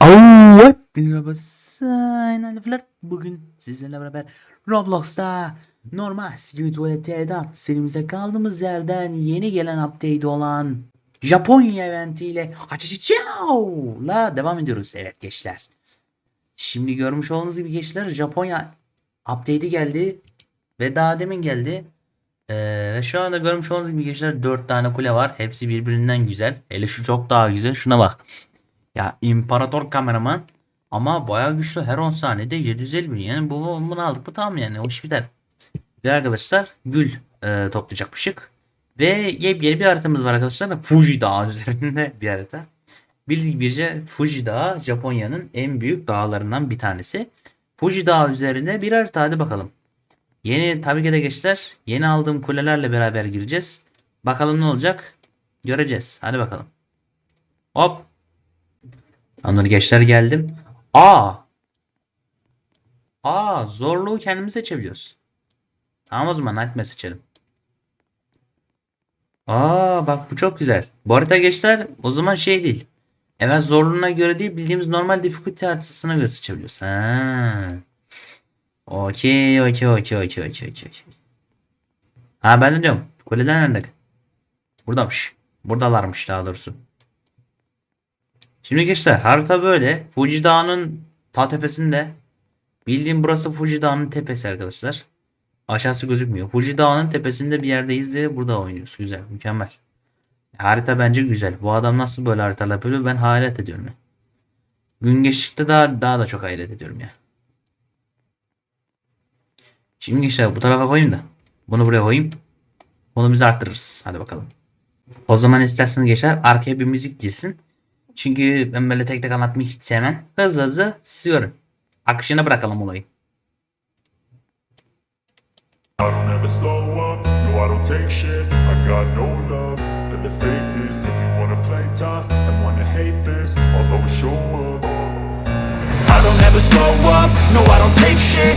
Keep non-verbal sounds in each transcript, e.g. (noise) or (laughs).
Au, merhaba. Bugün sizlerle beraber Roblox'ta normal Secret Tuvalet'ten serimize kaldığımız yerden yeni gelen update olan Japonya eventiyle Hachichichou'la devam ediyoruz. Evet gençler. Şimdi görmüş olduğunuz gibi gençler Japonya update'i geldi ve daha demin geldi. Ee, ve şu anda görmüş olduğunuz gibi gençler 4 tane kule var. Hepsi birbirinden güzel. Hele şu çok daha güzel. Şuna bak. Ya imparator kameraman ama bayağı güçlü. Her 10 saniyede 750 bin. Yani bu bunu aldık bu tamam yani. O iş biter. Ve arkadaşlar gül e, toplayacakmışık. Ve yepyeni bir haritamız var arkadaşlar. Fuji Dağı (laughs) üzerinde bir harita. Bildiğiniz birce Fuji Dağı Japonya'nın en büyük dağlarından bir tanesi. Fuji Dağı üzerinde bir harita hadi bakalım. Yeni tabii ki de gençler yeni aldığım kulelerle beraber gireceğiz. Bakalım ne olacak? Göreceğiz. Hadi bakalım. Hop. Anladı gençler geldim. Aa. Aa zorluğu kendimiz seçebiliyoruz. Tamam o zaman Nightmare seçelim. Aa bak bu çok güzel. Bu harita gençler o zaman şey değil. Evet zorluğuna göre değil bildiğimiz normal difficulty haritasına göre seçebiliyoruz. Ha. Okey okey okey okey okey okey. Ha ben de diyorum. Kuleden nerede? Buradamış. Buradalarmış daha doğrusu. Şimdi gençler harita böyle. Fuji Dağı'nın ta tepesinde. Bildiğim burası Fuji Dağı'nın tepesi arkadaşlar. Aşağısı gözükmüyor. Fuji Dağı'nın tepesinde bir yerdeyiz ve burada oynuyoruz. Güzel, mükemmel. Harita bence güzel. Bu adam nasıl böyle haritalar yapıyor ben hayret ediyorum ya. Gün geçtikçe daha, daha da çok hayret ediyorum ya. Şimdi gençler bu tarafa koyayım da. Bunu buraya koyayım. Bunu bize arttırırız. Hadi bakalım. O zaman isterseniz geçer arkaya bir müzik girsin. Çünkü ben böyle tek tek anlatmayı hiç sevmem. Hızlı hızlı siziyorum. Akışına bırakalım olayı. I don't ever slow up, no I don't take shit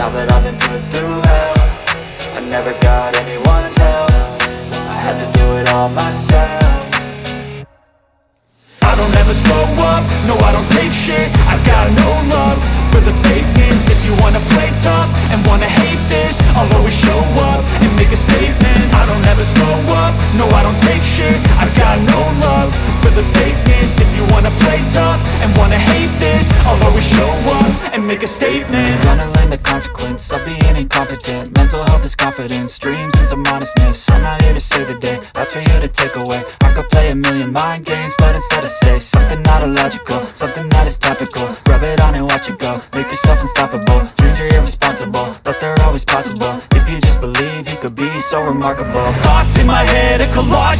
now that I've been put through hell I never got anyone's help make a statement. I'm gonna learn the consequence of being incompetent. Mental health is confidence, dreams and some honestness. I'm not here to save the day, that's for you to take away. I could play a million mind games, but instead I say Something not illogical, something that is topical. Rub it on and watch it go, make yourself unstoppable. Dreams are irresponsible, but they're always possible. If you just believe, you could be so remarkable. Thoughts in my head, a collage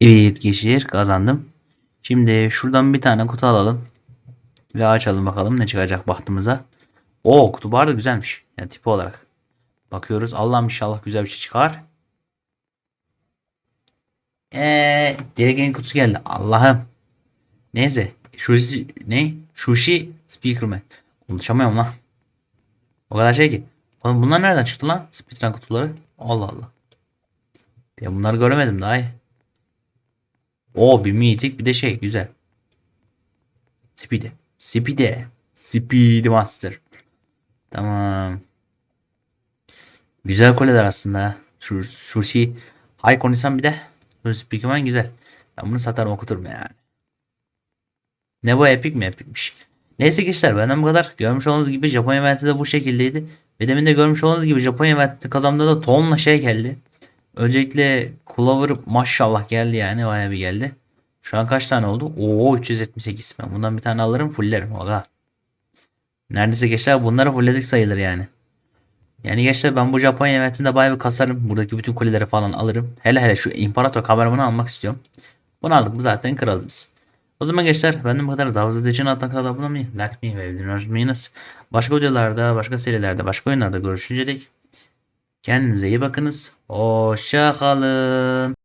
Evet geçir kazandım. Şimdi şuradan bir tane kutu alalım. Ve açalım bakalım ne çıkacak bahtımıza. O kutu bu güzelmiş. Yani tipi olarak. Bakıyoruz. Allah'ım inşallah güzel bir şey çıkar. Eee en kutusu geldi. Allah'ım. Neyse. Sushi ne? Sushi Speakerman. Konuşamıyorum lan. O kadar şey ki. Oğlum bunlar nereden çıktı lan? Speedrun kutuları. Allah Allah. Ya bunları göremedim daha iyi. O bir mitik bir de şey güzel. Speedy. Speedy. Speedy Master. Tamam. Güzel koleler aslında. Şu sushi. High konuşsam bir de. Bu Speakerman güzel. Ben bunu satarım okuturum yani. Ne bu epik mi epikmiş. Neyse gençler benden bu kadar. Görmüş olduğunuz gibi Japonya eventi de bu şekildeydi. Ve demin de görmüş olduğunuz gibi Japonya eventi kazamda da tonla şey geldi. Öncelikle Clover maşallah geldi yani bayağı bir geldi. Şu an kaç tane oldu? Oo 378. Ben bundan bir tane alırım fulllerim. Valla. Neredeyse gençler bunları fullledik sayılır yani. Yani gençler ben bu Japonya eventinde bayağı bir kasarım. Buradaki bütün kuleleri falan alırım. Hele hele şu İmparator kameramanı almak istiyorum. Bunu aldık mı zaten kralız biz. O zaman gençler benden bu kadar. Fazla için alttan kanala abone olmayı, like etmeyi ve bildirim açmayınız. Başka videolarda, başka serilerde, başka oyunlarda görüşünce dek kendinize iyi bakınız. Hoşça kalın.